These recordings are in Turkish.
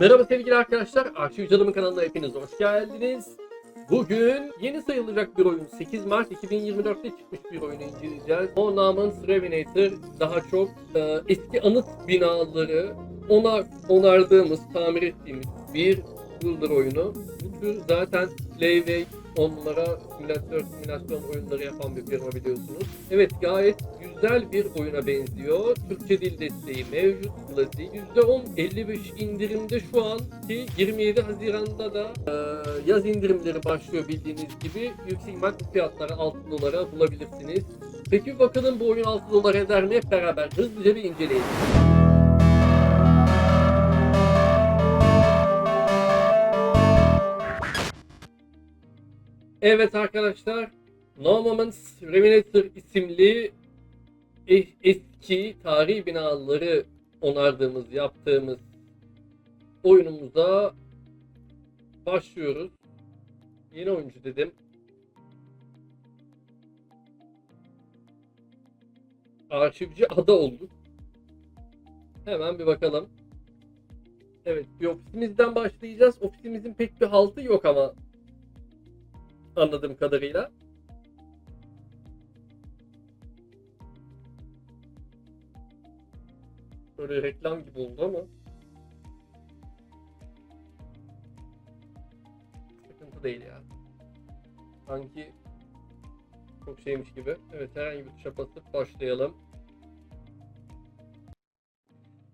Merhaba sevgili arkadaşlar, Arşiv Canım'ın kanalına hepiniz hoş geldiniz. Bugün yeni sayılacak bir oyun, 8 Mart 2024'te çıkmış bir oyunu inceleyeceğiz. O namın Revinator daha çok e, eski anıt binaları ona onardığımız, tamir ettiğimiz bir builder oyunu. Bu tür zaten Playway onlara simülatör simülasyon oyunları yapan bir firma biliyorsunuz. Evet gayet güzel bir oyuna benziyor. Türkçe dil desteği mevcut. Klasik. %10 55 indirimde şu an ki 27 Haziran'da da e, yaz indirimleri başlıyor bildiğiniz gibi. Yüksek ihtimal fiyatları 6 dolara bulabilirsiniz. Peki bakalım bu oyun 6 dolar eder mi? Hep beraber hızlıca bir inceleyelim. Evet arkadaşlar, No Moments Reminator isimli eski tarihi binaları onardığımız, yaptığımız oyunumuza başlıyoruz. Yeni oyuncu dedim. Arşivci ada olduk. Hemen bir bakalım. Evet, bir ofisimizden başlayacağız. Ofisimizin pek bir haltı yok ama anladığım kadarıyla. Böyle reklam gibi oldu ama. Sıkıntı değil ya. Sanki çok şeymiş gibi. Evet herhangi bir tuşa basıp başlayalım.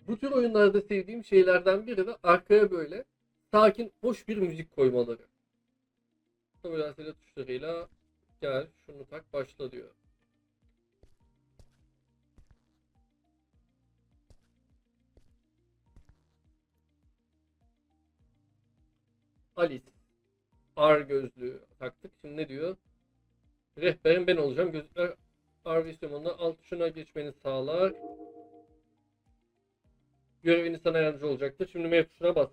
Bu tür oyunlarda sevdiğim şeylerden biri de arkaya böyle sakin, hoş bir müzik koymaları. Ambulansıyla tuşlarıyla gel şunu tak başla diyor. Alice. R gözlüğü taktık. Şimdi ne diyor? Rehberim ben olacağım. Gözlükler R vizyonuna alt tuşuna geçmeni sağlar. Görevini sana yardımcı olacaktır. Şimdi M tuşuna bas.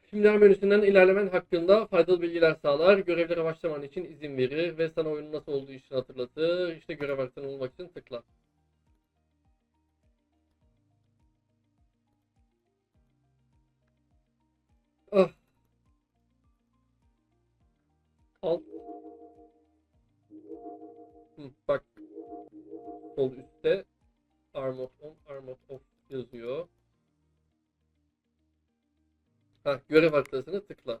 Filmler menüsünden ilerlemen hakkında faydalı bilgiler sağlar. Görevlere başlaman için izin verir ve sana oyunun nasıl olduğu için hatırlatır. İşte görev haritanı bulmak için tıkla. Ah. Alt. Hı, bak. Sol üstte Armor on, Armor off yazıyor. Ha, görev haritasına tıkla.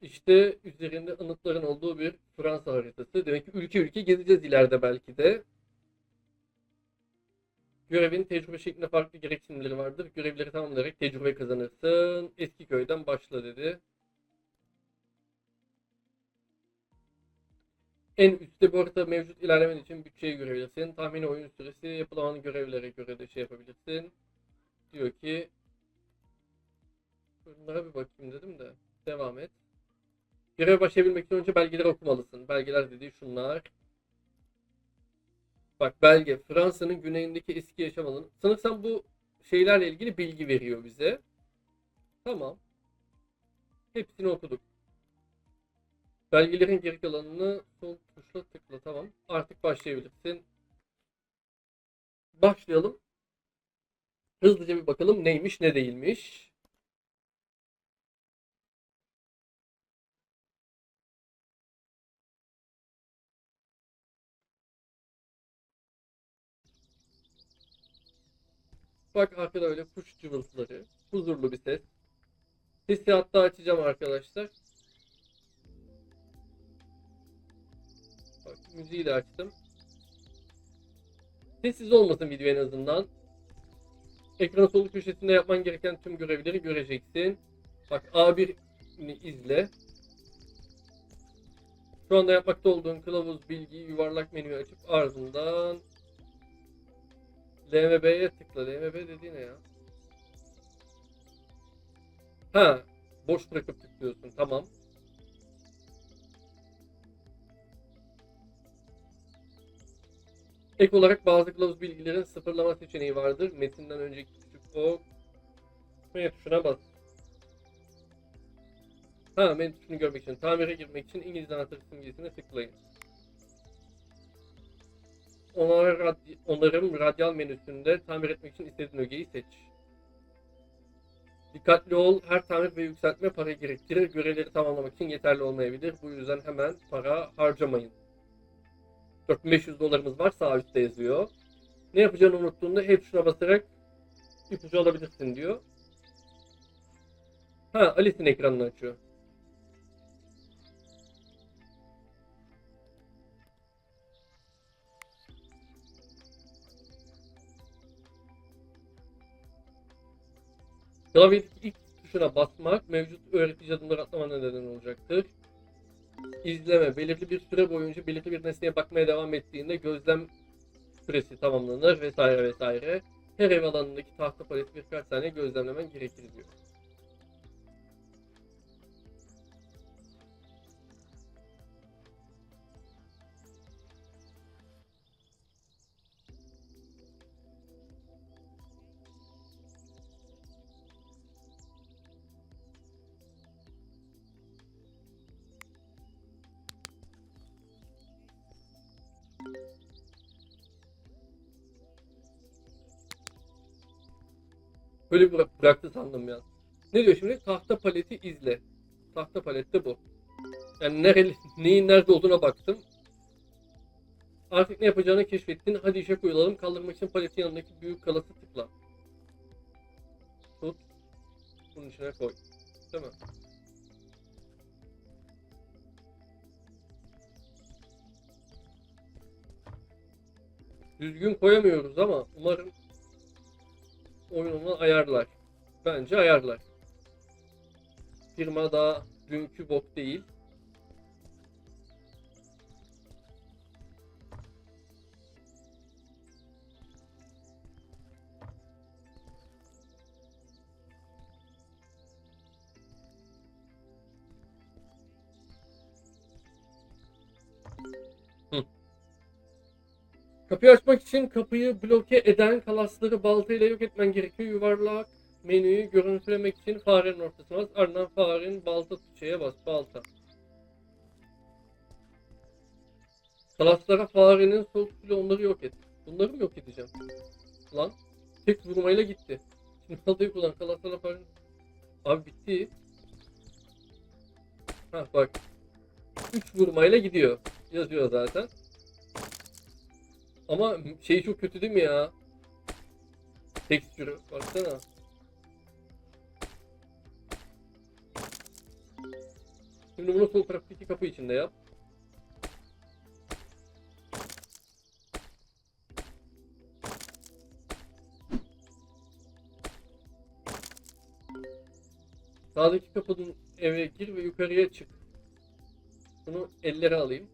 İşte üzerinde anıtların olduğu bir Fransa haritası. Demek ki ülke ülke gezeceğiz ileride belki de. Görevin tecrübe şeklinde farklı gereksinimleri vardır. Görevleri tamamlayarak tecrübe kazanırsın. Eski köyden başla dedi. En üstte bu arada mevcut ilerlemen için bütçeyi görebilirsin. Tahmini oyun süresi, yapılan görevlere göre de şey yapabilirsin. Diyor ki Bunlara bir bakayım dedim de. Devam et. Göreve başlayabilmek için önce belgeleri okumalısın. Belgeler dediği şunlar. Bak belge. Fransa'nın güneyindeki eski yaşam alanı. Sanırsam bu şeylerle ilgili bilgi veriyor bize. Tamam. Hepsini okuduk. Belgelerin geri kalanını sol tuşla tıkla. Tamam. Artık başlayabilirsin. Başlayalım. Hızlıca bir bakalım neymiş ne değilmiş. Bak arkada öyle kuş cıvıltıları. Huzurlu bir ses. Sesi hatta açacağım arkadaşlar. Bak müziği de açtım. Sessiz olmasın video en azından. Ekran sol köşesinde yapman gereken tüm görevleri göreceksin. Bak A1'ini izle. Şu anda yapmakta olduğun kılavuz bilgi yuvarlak menüyü açıp ardından LMB'ye tıkla. LMB dediği ne ya? Ha, boş bırakıp tıklıyorsun. Tamam. Ek olarak bazı kılavuz bilgilerin sıfırlama seçeneği vardır. Metinden önceki küçük ok. Menü tuşuna bas. Ha, menü tuşunu görmek için. Tamire girmek için İngiliz anahtarı simgesine tıklayın. Onar rad- onarım radyal menüsünde tamir etmek için istediğin ögeyi seç. Dikkatli ol, her tamir ve yükseltme para gerektirir. Görevleri tamamlamak için yeterli olmayabilir. Bu yüzden hemen para harcamayın. 4500 dolarımız var, sağ üstte yazıyor. Ne yapacağını unuttuğunda hep şuna basarak ipucu alabilirsin diyor. Ha, Alice'in ekranını açıyor. Klavyedeki ilk tuşuna basmak mevcut öğretici adımları atlamana neden olacaktır. İzleme. Belirli bir süre boyunca belirli bir nesneye bakmaya devam ettiğinde gözlem süresi tamamlanır vesaire vesaire. Her ev alanındaki tahta paleti birkaç saniye gözlemlemen gerekir diyor. Böyle bıra- bıraktı sandım ya. Ne diyor şimdi? Tahta paleti izle. Tahta palette bu. Yani nereli, neyin nerede olduğuna baktım. Artık ne yapacağını keşfettin. Hadi işe koyulalım. Kaldırmak için paletin yanındaki büyük kalası tıkla. Tut. Bunun içine koy. Değil mi? Düzgün koyamıyoruz ama umarım oyun onu ayarlar. Bence ayarlar. Firma daha dünkü bok değil. Kapıyı açmak için kapıyı bloke eden kalasları baltayla yok etmen gerekiyor. Yuvarlak menüyü görüntülemek için farenin ortasına bas. Ardından farenin balta şeye bas. Balta. Kalaslara farenin sol tuşuyla onları yok et. Bunları mı yok edeceğim? Lan. Tek vurmayla gitti. Şimdi baltayı kullan. Kalaslara farenin... Abi bitti. Hah bak. 3 vurmayla gidiyor. Yazıyor zaten. Ama şey çok kötü değil mi ya? Tekstürü baksana. Şimdi bunu sol taraftaki kapı içinde yap. Sağdaki kapının eve gir ve yukarıya çık. Bunu ellere alayım.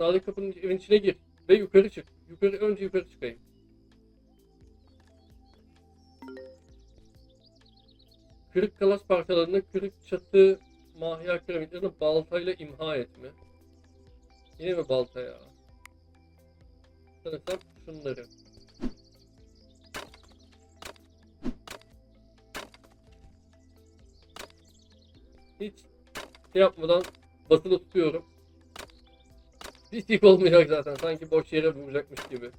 Sağdaki kapının evin içine gir ve yukarı çık. Yukarı önce yukarı çıkayım. Kırık kalas parçalarını kırık çatı mahya piramitlerini baltayla imha etme. Yine mi balta ya? Sanırsam şunları. Hiç şey yapmadan basılı tutuyorum. Hiç yık olmayacak zaten. Sanki boş yere vuracakmış gibi.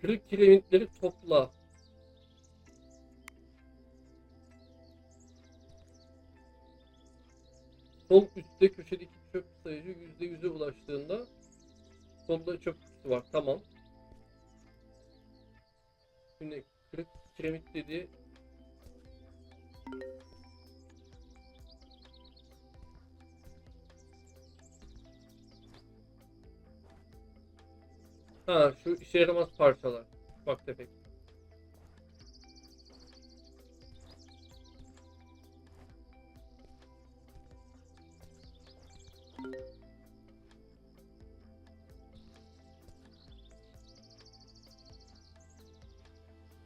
Kırık kiremitleri topla. Sol üstte köşedeki çöp sayıcı %100'e ulaştığında solda çöp kutusu var. Tamam. Şimdi kırık kiremit dedi. Ha şu işe yaramaz parçalar. Bak tefek.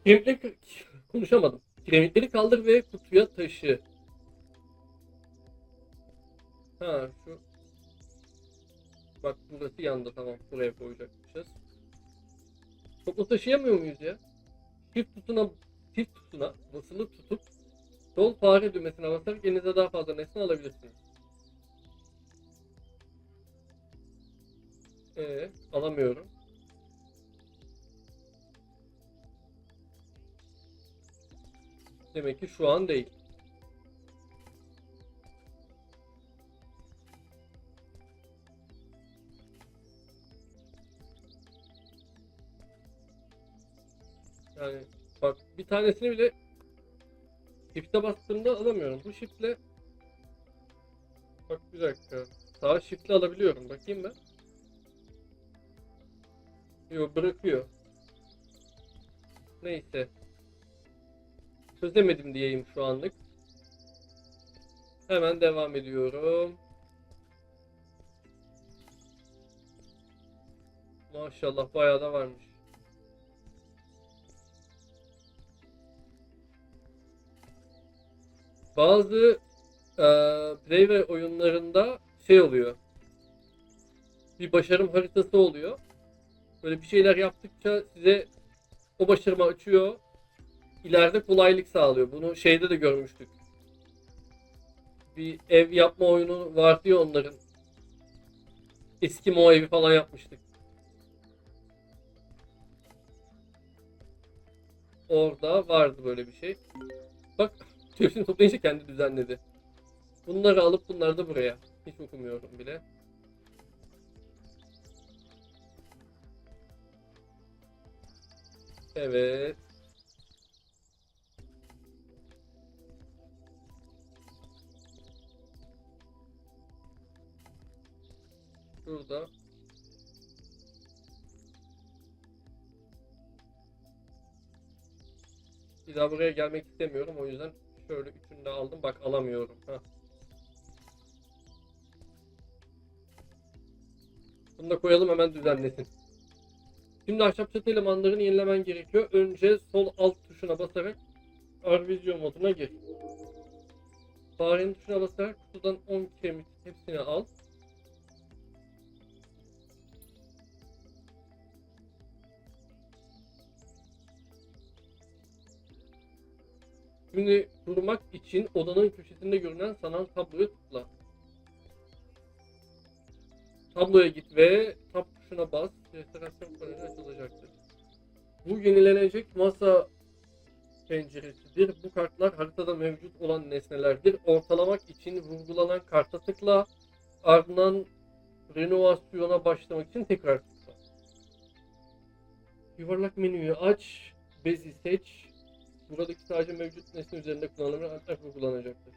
Gameplay konuşamadım. Kiremitleri kaldır ve kutuya taşı. Ha şu. Bak burası yandı tamam. Buraya koyacakmışız. Toplu taşıyamıyor muyuz ya? Çift tutuna, çift tutuna basılı tutup sol fare düğmesine basarak elinize daha fazla nesne alabilirsiniz. Ee, alamıyorum. Demek ki şu an değil. Yani bak bir tanesini bile shift'e bastığımda alamıyorum. Bu shift'le bak bir dakika. Sağ shift'le alabiliyorum. Bakayım ben. Yok bırakıyor. Neyse. Çözemedim diyeyim şu anlık. Hemen devam ediyorum. Maşallah bayağı da varmış. Bazı eee Playway oyunlarında şey oluyor. Bir başarım haritası oluyor. Böyle bir şeyler yaptıkça size o başarımı açıyor. İleride kolaylık sağlıyor. Bunu şeyde de görmüştük. Bir ev yapma oyunu vardı ya onların. Eskimo evi falan yapmıştık. Orada vardı böyle bir şey. Bak hepsini toplayınca kendi düzenledi. Bunları alıp bunları da buraya. Hiç okumuyorum bile. Evet. Şurada. Bir daha buraya gelmek istemiyorum. O yüzden şöyle üçünü de aldım. Bak alamıyorum. Heh. Bunu da koyalım hemen düzenlesin. Şimdi ahşap çatı elemanlarını yenilemen gerekiyor. Önce sol alt tuşuna basarak Arvizyon moduna gir. Farenin tuşuna basarak kutudan 10 kiremit hepsini al. Şimdi kurmak için odanın köşesinde görünen sanal tabloya tıkla. Tabloya git ve tab tuşuna bas. Restorasyon paneli açılacaktır. Bu yenilenecek masa penceresidir. Bu kartlar haritada mevcut olan nesnelerdir. Ortalamak için vurgulanan karta tıkla. Ardından renovasyona başlamak için tekrar tıkla. Yuvarlak menüyü aç. Bezi seç. Buradaki sadece mevcut nesne üzerinde kullanılır ancak vurgulanacaktır.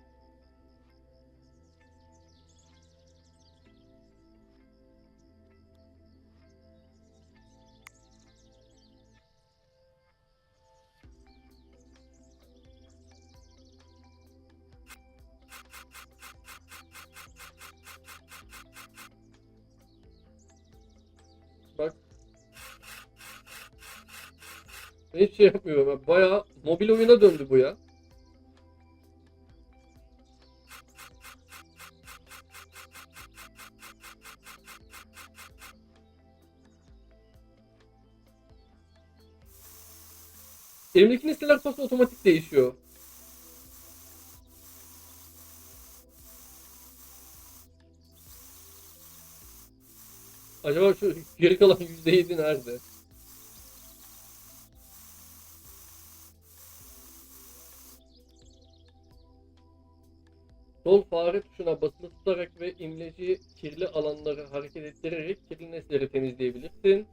Bak. Ben hiç şey yapmıyorum. Ben Bayağı mobil oyuna döndü bu ya. Elimdeki nesneler pası otomatik değişiyor. Acaba şu geri kalan %7 nerede? Sol fare tuşuna basılı tutarak ve imleci kirli alanları hareket ettirerek kirli nesneleri temizleyebilirsin.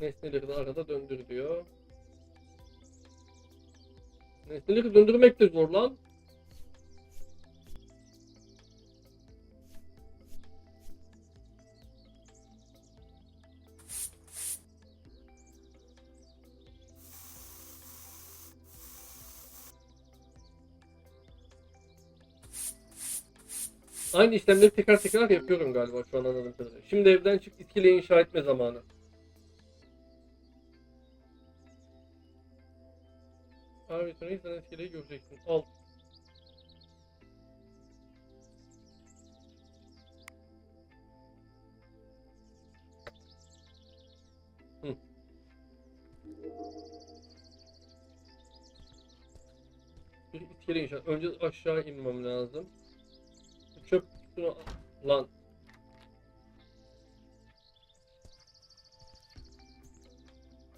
Nesneleri de arada döndür diyor. Nesneleri döndürmek de zor lan. Aynı işlemleri tekrar tekrar yapıyorum galiba şu an anladığım kadarıyla. Şimdi evden çık iskele inşa etme zamanı. Abi sonra sen etkileri göreceksin. Al. Hı. Bir iskele inşaat. Önce aşağı inmem lazım. Çöp lan.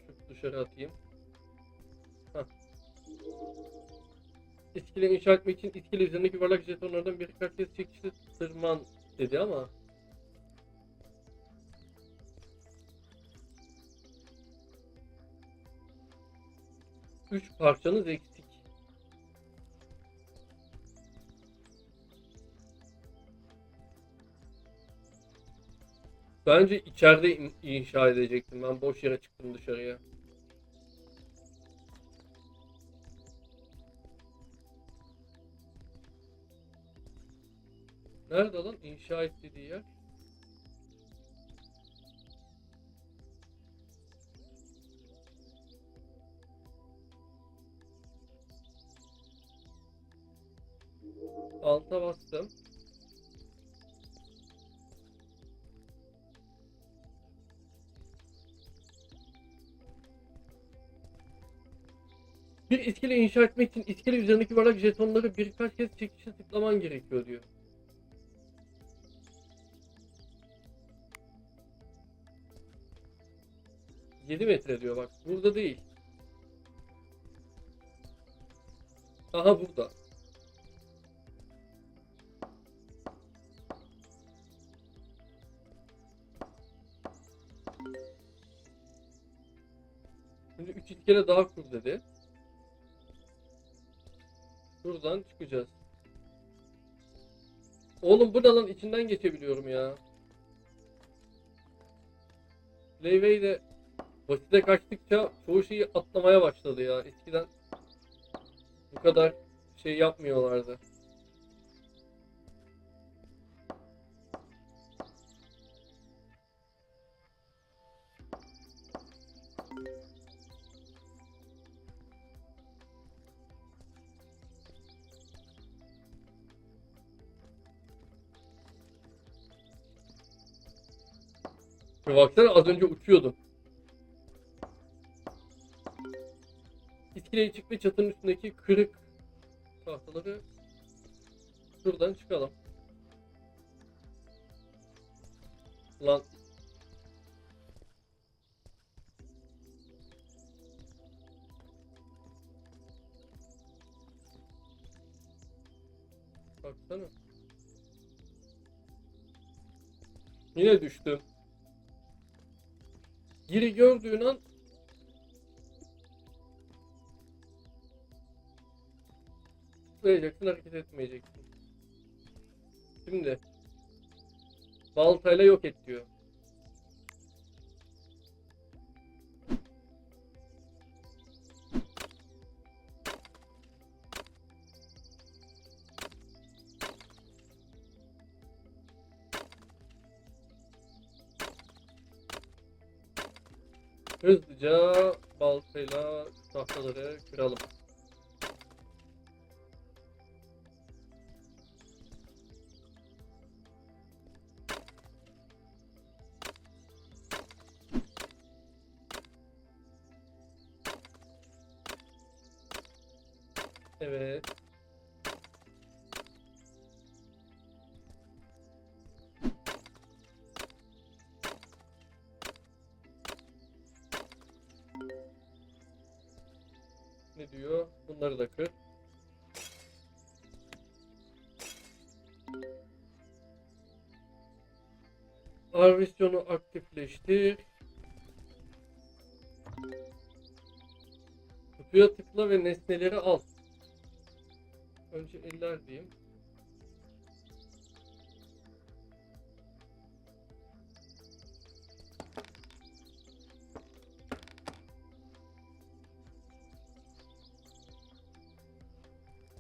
Çöp dışarı atayım. Hah. İskele inşa etmek için iskele üzerindeki yuvarlak jetonlardan birkaç kez çekişli tırman dedi ama Üç parçanız eksik. Bence içeride in- inşa edecektim. Ben boş yere çıktım dışarıya. Nerede lan inşa et dediği yer? Alta bastım. Bir iskele inşa etmek için iskele üzerindeki yuvarlak jetonları birkaç kez çekişe tıklaman gerekiyor diyor. Yedi metre diyor bak. Burada değil. Aha burada. Şimdi üç iskele daha kur dedi. Buradan çıkacağız. Oğlum bu ne lan içinden geçebiliyorum ya. Leyway de basite kaçtıkça çoğu şeyi atlamaya başladı ya. Eskiden bu kadar şey yapmıyorlardı. Bir baksana az önce uçuyordum. İskeleye çık ve çatının üstündeki kırık tahtaları şuradan çıkalım. Lan Baksana. Yine düştüm. Giri gördüğün an tıklayacaksın hareket etmeyeceksin. Şimdi baltayla yok et diyor. Hızlıca baltayla tahtaları kıralım. Arvisyonu aktifleştir. Kutuya tıkla ve nesneleri al. Önce eller diyeyim.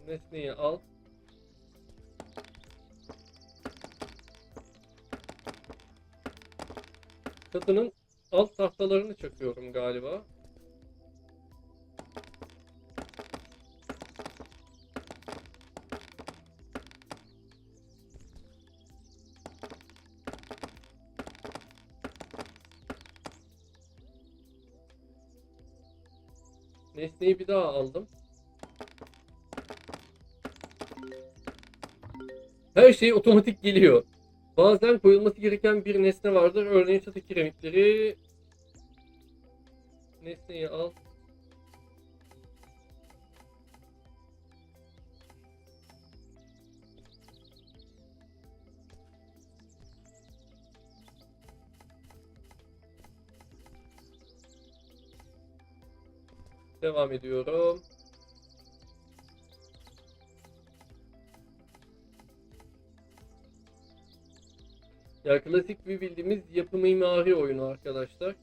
Nesneyi al. Kadının alt tahtalarını çakıyorum galiba. Nesneyi bir daha aldım. Her şey otomatik geliyor. Bazen koyulması gereken bir nesne vardır. Örneğin çatı kiremitleri. Nesneyi al. Devam ediyorum. Ya klasik bir bildiğimiz yapı mimari oyunu arkadaşlar.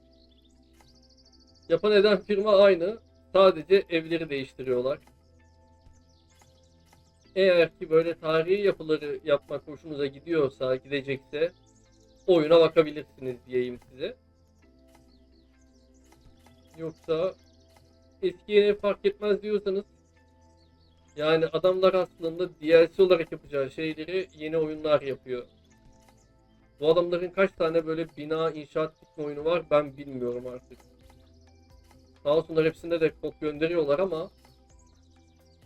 Yapan eden firma aynı. Sadece evleri değiştiriyorlar. Eğer ki böyle tarihi yapıları yapmak hoşunuza gidiyorsa, gidecekse oyuna bakabilirsiniz diyeyim size. Yoksa eski yeni fark etmez diyorsanız yani adamlar aslında DLC olarak yapacağı şeyleri yeni oyunlar yapıyor. Bu adamların kaç tane böyle bina inşaat bitme oyunu var ben bilmiyorum artık. Sağ olsunlar hepsinde de kod gönderiyorlar ama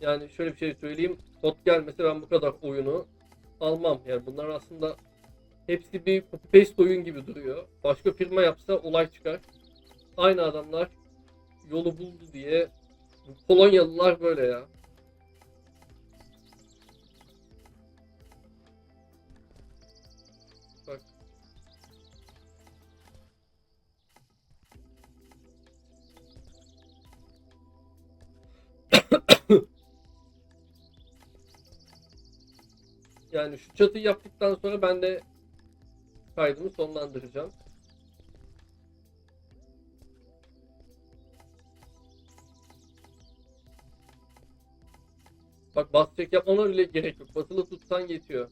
yani şöyle bir şey söyleyeyim. Kod gelmese ben bu kadar oyunu almam. Yani bunlar aslında hepsi bir copy paste oyun gibi duruyor. Başka firma yapsa olay çıkar. Aynı adamlar yolu buldu diye Polonyalılar böyle ya. Yani şu çatıyı yaptıktan sonra ben de kaydımı sonlandıracağım. Bak bas çek yapmana bile gerek yok. Basılı tutsan yetiyor.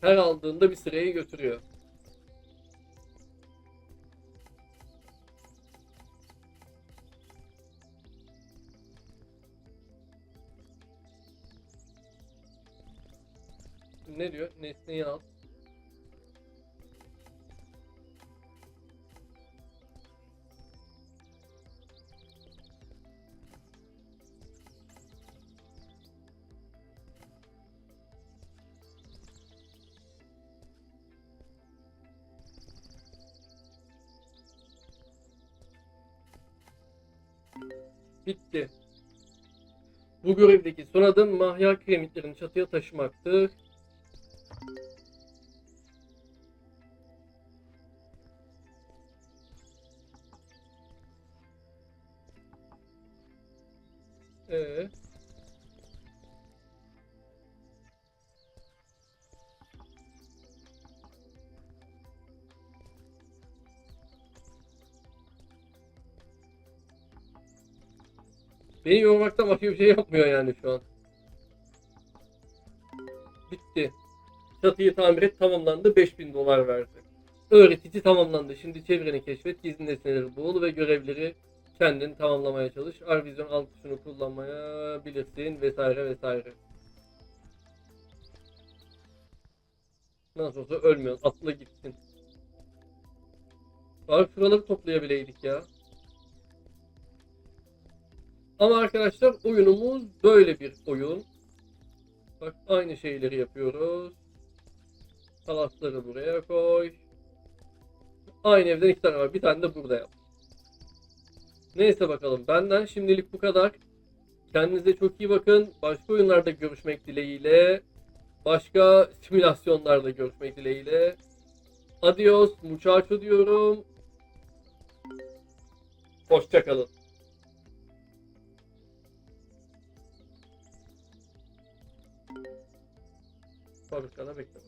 Her aldığında bir sırayı götürüyor. Ne diyor? Nesneyi al. Bitti. Bu görevdeki son adım mahya kiremitlerini çatıya taşımaktır. Ee, beni yormaktan başka bir şey yapmıyor yani şu an. Bitti. Çatıyı tamir et tamamlandı 5000 dolar verdi. Öğretici tamamlandı. Şimdi çevreni keşfet, gizli nesneleri bul ve görevleri kendin tamamlamaya çalış. Arvizyon alt tuşunu kullanmaya bilirsin vesaire vesaire. Nasıl olsa ölmüyorsun. Atla gitsin. Bari şuraları toplayabileydik ya. Ama arkadaşlar oyunumuz böyle bir oyun. Bak aynı şeyleri yapıyoruz. Salatları buraya koy. Aynı evden iki tane var. Bir tane de burada yap. Neyse bakalım. Benden şimdilik bu kadar. Kendinize çok iyi bakın. Başka oyunlarda görüşmek dileğiyle. Başka simülasyonlarda görüşmek dileğiyle. Adios, muchacho diyorum. Hoşçakalın. Fabrikada beklemek.